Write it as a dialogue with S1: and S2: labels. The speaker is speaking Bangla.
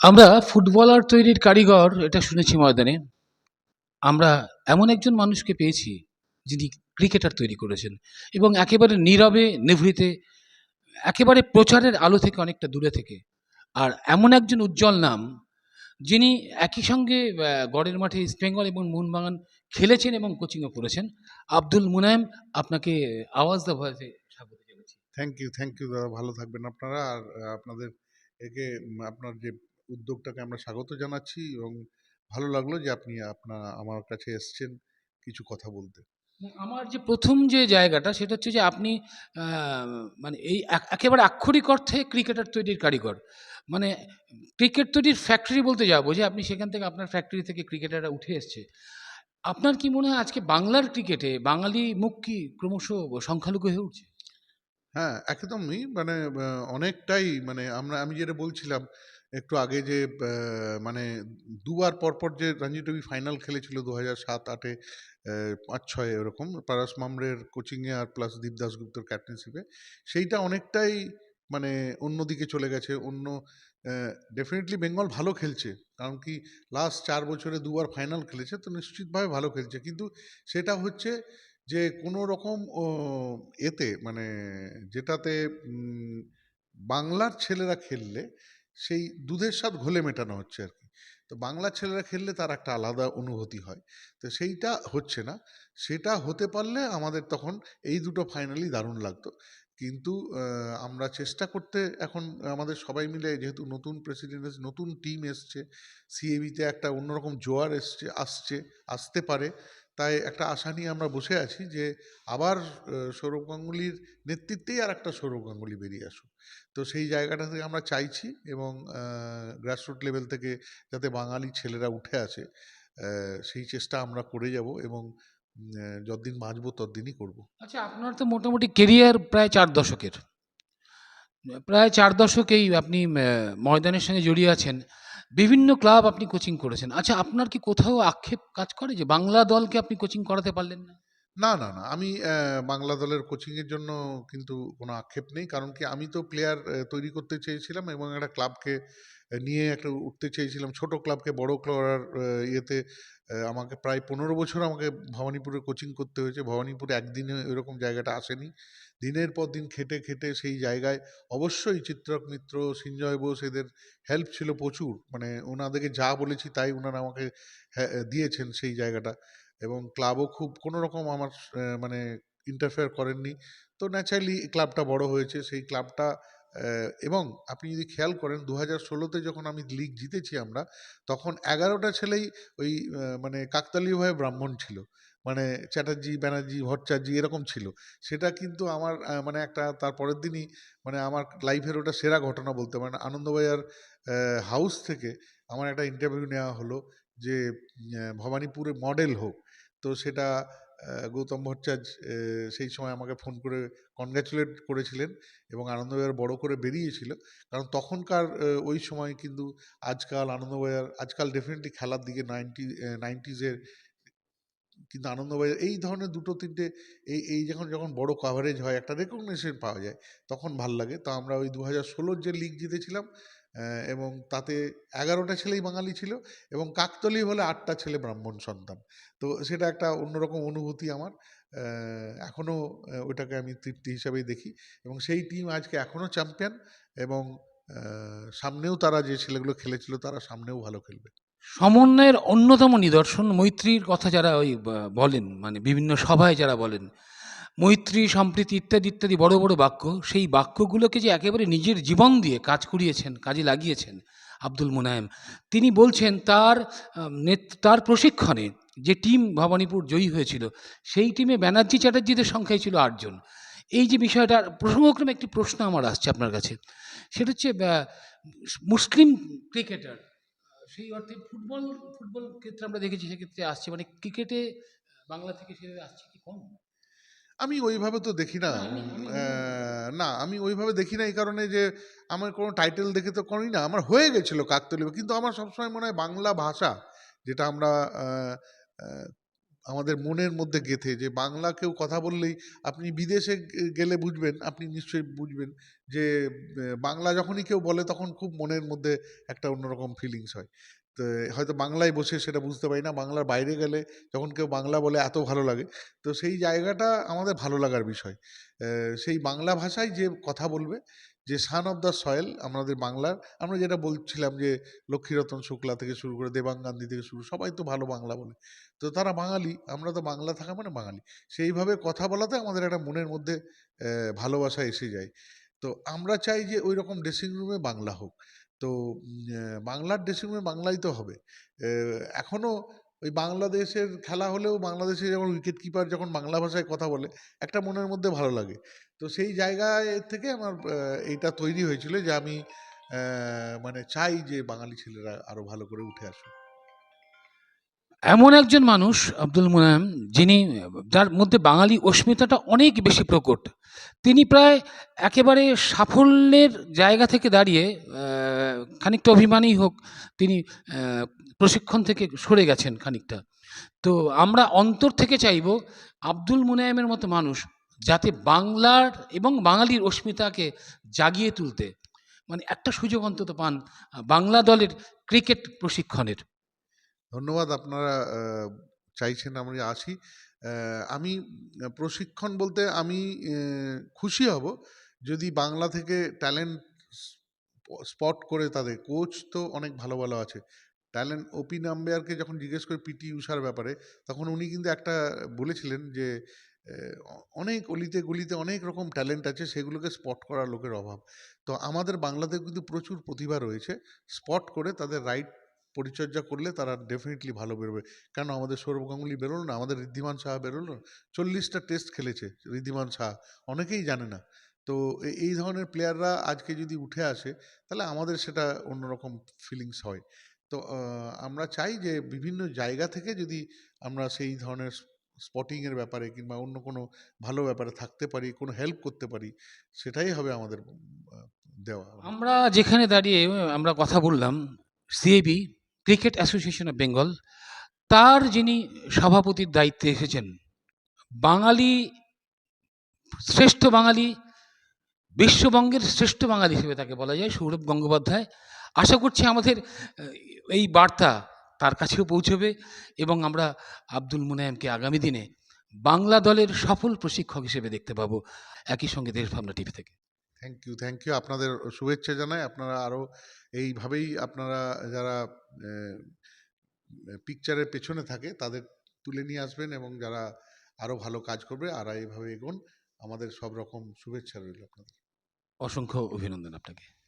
S1: আমরা ফুটবলার তৈরির কারিগর, এটা শুনেছি ময়দানে। আমরা এমন একজন মানুষকে পেয়েছি, যিনি ক্রিকেটার তৈরি করেছেন। এবং একেবারে নীরবে, নিভৃতে, একেবারে প্রচারের আলো থেকে অনেকটা দূরে থেকে। আর এমন একজন উজ্জ্বল নাম, যিনি একই সঙ্গে গড়ের মাঠে ইস্টবেঙ্গল এবং মোহনবাগান খেলেছেন এবং কোচিংও করেছেন। আব্দুল মুনায়েম, আপনাকে আওয়াজ দা ভয়েসে স্বাগত
S2: থ্যাংক ইউ থ্যাংক ইউ দাদা। ভালো থাকবেন আপনারা। আর আপনাদের একে, আপনার যে উদ্যোগটাকে আমরা স্বাগত জানাচ্ছি এবং ভালো লাগল যে আপনি আপনার আমার কাছে এসছেন কিছু কথা বলতে।
S1: আমার যে প্রথম যে জায়গাটা সেটা হচ্ছে যে আপনি মানে এই এক- একেবারে আক্ষরিক অর্থে ক্রিকেটার তৈরির কারিগর। মানে ক্রিকেট তৈরির ফ্যাক্টরি বলতে যাব যে আপনি সেখান থেকে আপনার ফ্যাক্টরি থেকে ক্রিকেটাররা উঠে এসছে। আপনার কি মনে হয় আজকে বাংলার ক্রিকেটে বাঙালি মুখ কি ক্রমশ সংখ্যালঘু হয়ে উঠছে?
S2: হ্যাঁ একদমই। মানে অনেকটাই মানে আমরা আমি যেটা বলছিলাম একটু আগে যে মানে দুবার পরপর যে রঞ্জি ট্রফি ফাইনাল খেলেছিল দু হাজার সাত আটে আহ, পাঁচ ছয় এরকম পারাস মামরের কোচিংয়ে আর প্লাস দীপ দাসগুপ্তর ক্যাপ্টেনশিপে সেইটা অনেকটাই মানে অন্যদিকে চলে গেছে অন্য ডেফিনেটলি বেঙ্গল ভালো খেলছে। কারণ কি লাস্ট চার বছরে দুবার ফাইনাল খেলেছে তো নিশ্চিতভাবে ভালো খেলছে। কিন্তু সেটা হচ্ছে যে কোনো রকম এতে মানে যেটাতে বাংলার ছেলেরা খেললে সেই দুধের স্বাদ ঘোলে মেটানো হচ্ছে আর কি। তো বাংলার ছেলেরা খেললে তার একটা আলাদা অনুভূতি হয়। তো সেইটা হচ্ছে না। সেটা হতে পারলে আমাদের তখন এই দুটো ফাইনালি দারুণ লাগতো। কিন্তু আমরা চেষ্টা করতে এখন আমাদের সবাই মিলে যেহেতু নতুন প্রেসিডেন্ট নতুন টিম এসছে সিএবিতে একটা অন্যরকম জোয়ার এসছে, আসছে, আসতে পারে। তাই একটা আশা নিয়ে আমরা বসে আছি যে আবার সৌরভ গাঙ্গুলির নেতৃত্বেই আর একটা সৌরভ গাঙ্গুলি বেরিয়ে আসুক। তো সেই জায়গাটা থেকে আমরা চাইছি এবং গ্রাসরুট লেভেল থেকে যাতে বাঙালি ছেলেরা উঠে আসে সেই চেষ্টা আমরা করে যাব এবং যতদিন বাঁচবো, ততদিনই করব।
S1: আচ্ছা আপনার তো মোটামুটি কেরিয়ার প্রায় চার দশকের। প্রায় চার দশকেই আপনি ময়দানের সঙ্গে জড়িয়ে আছেন। বিভিন্ন ক্লাব আপনি কোচিং করেছেন। আচ্ছা আপনার কি কোথাও আক্ষেপ কাজ করে যে বাংলা দলকে আপনি কোচিং করাতে পারলেন না?
S2: না না না। আমি বাংলা দলের কোচিংয়ের জন্য কিন্তু কোনো আক্ষেপ নেই। কারণ কি? আমি তো প্লেয়ার তৈরি করতে চেয়েছিলাম এবং একটা ক্লাবকে নিয়ে একটা উঠতে চেয়েছিলাম। ছোট ক্লাবকে বড় করার ইয়েতে আমাকে প্রায় পনেরো বছর আমাকে ভবানীপুরে কোচিং করতে হয়েছে। ভবানীপুরে একদিনে এরকম জায়গাটা আসেনি। দিনের পর দিন খেটে খেটে সেই জায়গায় অবশ্যই চিত্রক মিত্র সিঞ্জয় বোস এদের হেল্প ছিল প্রচুর। মানে ওনাদেরকে যা বলেছি তাই ওনারা আমাকে হ্যাঁ, দিয়েছেন সেই জায়গাটা। এবং ক্লাবও খুব, কোনো রকম আমার মানে ইন্টারফেয়ার করেননি। তো ন্যাচারালি ক্লাবটা বড় হয়েছে। সেই ক্লাবটা এবং আপনি যদি খেয়াল করেন দু হাজার ষোলোতে যখন আমি লিগ জিতেছি আমরা, তখন এগারোটা ছেলেই ওই মানে কাকতালীয়ভাবে ব্রাহ্মণ ছিল। মানে চ্যাটার্জি, ব্যানার্জি ভট্টাচার্য এরকম ছিল। সেটা কিন্তু আমার মানে একটা তার পরের দিনই মানে আমার লাইফের ওটা সেরা ঘটনা বলতে পারেন। আনন্দবাজার হাউস থেকে আমার একটা ইন্টারভিউ নেওয়া হলো যে ভবানীপুরে মডেল হোক। তো সেটা গৌতম ভট্টাচার্য সেই সময় আমাকে ফোন করে কনগ্র্যাচুলেট করেছিলেন এবং আনন্দবাজার বড় করে বেরিয়েছিল। কারণ তখনকার ওই সময় কিন্তু আজকাল আনন্দবাজার, আজকাল ডেফিনেটলি খেলার দিকে নাইনটি নাইনটিজের কিন্তু আনন্দবাজার, এই ধরনের দুটো, তিনটে এই এই যখন যখন বড় কাভারেজ হয়, একটা রেকগনেশন পাওয়া যায়, তখন ভালো লাগে। তো আমরা ওই দু হাজার ষোলোর যে লিগ জিতেছিলাম এবং তাতে এগারোটা ছেলেই বাঙালি ছিল এবং কাকতলি হলে আটটা ছেলে ব্রাহ্মণ সন্তান। তো সেটা একটা অন্যরকম অনুভূতি আমার। এখনও ওটাকে আমি তৃপ্তি হিসাবেই দেখি এবং সেই টিম আজকে এখনও চ্যাম্পিয়ন এবং সামনেও তারা যে ছেলেগুলো খেলেছিল তারা সামনেও ভালো খেলবে।
S1: সমন্বয়ের অন্যতম নিদর্শন, মৈত্রীর কথা যারা ওই বলেন মানে বিভিন্ন সভায় যারা বলেন মৈত্রী, সম্প্রীতি ইত্যাদি ইত্যাদি বড় বড় বাক্য, সেই বাক্যগুলোকে যে একেবারে নিজের জীবন দিয়ে কাজ করিয়েছেন, কাজে লাগিয়েছেন আব্দুল মুনায়েম। তিনি বলছেন, তার তার প্রশিক্ষণে যে টিম ভবানীপুর জয়ী হয়েছিল, সেই টিমে ব্যানার্জি চ্যাটার্জিদের সংখ্যাই ছিল আটজন। এই যে বিষয়টা, প্রসঙ্গক্রমে একটি প্রশ্ন আমার আসছে আপনার কাছে। সেটা হচ্ছে মুসলিম ক্রিকেটার সেই অর্থে ফুটবল ফুটবল ক্ষেত্রে আমরা দেখেছি সেক্ষেত্রে আসছে মানে ক্রিকেটে, বাংলা থেকে সেভাবে আসছে কি কম?
S2: আমি ওইভাবে তো দেখি না।
S1: না, আমি-
S2: ওইভাবে দেখি না এই কারণে যে আমার কোনো টাইটেল দেখে তো করি না। আমার হয়ে গেছিল কাকতলি কিন্তু আমার সবসময় মনে হয় বাংলা ভাষা যেটা আমরা আমাদের মনের মধ্যে গেঁথে যে বাংলা কেউ কথা বললেই আপনি বিদেশে গেলে বুঝবেন, আপনি নিশ্চয়ই বুঝবেন যে বাংলা যখনই কেউ বলে তখন খুব মনের মধ্যে একটা অন্যরকম ফিলিংস হয়। তো, হয়তো বাংলায় বসে সেটা বুঝতে পারি না, বাংলার বাইরে গেলে যখন কেউ বাংলা বলে এত ভালো লাগে, তো সেই জায়গাটা আমাদের ভালো লাগার বিষয়। সেই বাংলা ভাষায় যে কথা বলবে যে সান অফ দ্য সয়েল আমাদের বাংলার আমরা যেটা বলছিলাম যে লক্ষ্মীরতন শুক্লা থেকে শুরু করে দেবাঙ্গান্দি থেকে শুরু সবাই তো ভালো বাংলা বলে। তো তারা বাঙালি আমরা তো বাংলা থাকা মানে বাঙালি। সেইভাবে কথা বলাতে আমাদের একটা মনের মধ্যে ভালোবাসা এসে যায়। তো আমরা চাই যে ওই রকম ড্রেসিং রুমে বাংলা হোক। তো বাংলার ড্রেসিং রুমে বাংলাই তো হবে। আহ, এখনও ওই বাংলাদেশের খেলা হলেও বাংলাদেশে যেমন উইকেট কিপার যখন বাংলা ভাষায় কথা বলে, একটা মনের মধ্যে ভালো লাগে। তো সেই জায়গায় থেকে আমার এইটা তৈরি হয়েছিল যে আমি মানে চাই যে বাঙালি ছেলেরা আরও ভালো করে উঠে আসুক।
S1: এমন একজন মানুষ, আব্দুল মুনায়েম, যিনি, যার মধ্যে বাঙালি অস্মিতাটা অনেক বেশি প্রকট। তিনি প্রায় একেবারে সাফল্যের জায়গা থেকে দাঁড়িয়ে খানিকটা অভিমানী হোক, তিনি প্রশিক্ষণ থেকে সরে গেছেন খানিকটা। তো আমরা অন্তর থেকে চাইব আব্দুল মুনায়েমের মতো মানুষ যাতে বাংলার এবং বাঙালির অস্মিতাকে জাগিয়ে তুলতে। মানে একটা সুযোগ অন্তত পান বাংলা দলের ক্রিকেট প্রশিক্ষণের।
S2: ধন্যবাদ, আপনারা চাইছেন আমি আসি। আমি প্রশিক্ষণ বলতে আমি খুশি হব যদি বাংলা থেকে ট্যালেন্ট স্পট করে তাদের। কোচ তো অনেক ভালো ভালো আছে। ট্যালেন্ট ওপি নাম্বেয়ারকে যখন জিজ্ঞেস করে পিটি উষার ব্যাপারে, তখন উনি কিন্তু একটা বলেছিলেন যে অনেক অলিতে গলিতে অনেক রকম ট্যালেন্ট আছে, সেগুলোকে স্পট করার লোকের অভাব। তো আমাদের বাংলাতে কিন্তু প্রচুর প্রতিভা রয়েছে স্পট করে তাদের রাইট পরিচর্যা করলে তারা ডেফিনেটলি ভালো বেরোবে। কেন আমাদের সৌরভ গাঙ্গুলি বেরোলো না, আমাদের ঋদ্ধিমান সাহা বেরোলো না? চল্লিশটা টেস্ট খেলেছে ঋদ্ধিমান সাহা, অনেকেই জানে না। তো এই ধরনের প্লেয়াররা আজকে যদি উঠে আসে, তাহলে আমাদের সেটা অন্যরকম ফিলিংস হয়। তো আমরা চাই যে বিভিন্ন জায়গা থেকে যদি আমরা সেই ধরনের স্পটিংয়ের ব্যাপারে কিংবা অন্য কোনো ভালো ব্যাপারে থাকতে পারি, কোনো হেল্প করতে পারি, সেটাই হবে আমাদের দেওয়া
S1: আমরা যেখানে দাঁড়িয়ে আমরা কথা বললাম CAB cricket association of Bengal তার যিনি সভাপতির দায়িত্বে এসেছেন, বাঙালি, শ্রেষ্ঠ বাঙালি, বিশ্ববঙ্গের শ্রেষ্ঠ বাঙালি হিসেবে তাকে বলা যায়, সৌরভ গঙ্গোপাধ্যায়। আশা করছি আমাদের এই বার্তা তার কাছেও পৌঁছবে এবং আমরা আব্দুল মুনায়েমকে আগামী দিনে বাংলা দলের সফল প্রশিক্ষক হিসেবে দেখতে পাবো। একই সঙ্গে দেশভাবনা টিভি থেকে।
S2: থ্যাংক ইউ থ্যাংক ইউ আপনাদের শুভেচ্ছা জানাই। আপনারা আরও এইভাবেই আপনারা যারা পিকচারের পেছনে থাকে তাদের তুলে নিয়ে আসবেন এবং যারা আরও ভালো কাজ করবে আর এইভাবে এগোন। আমাদের সব রকম শুভেচ্ছা রইল আপনাদের।
S1: অসংখ্য অভিনন্দন আপনাকে।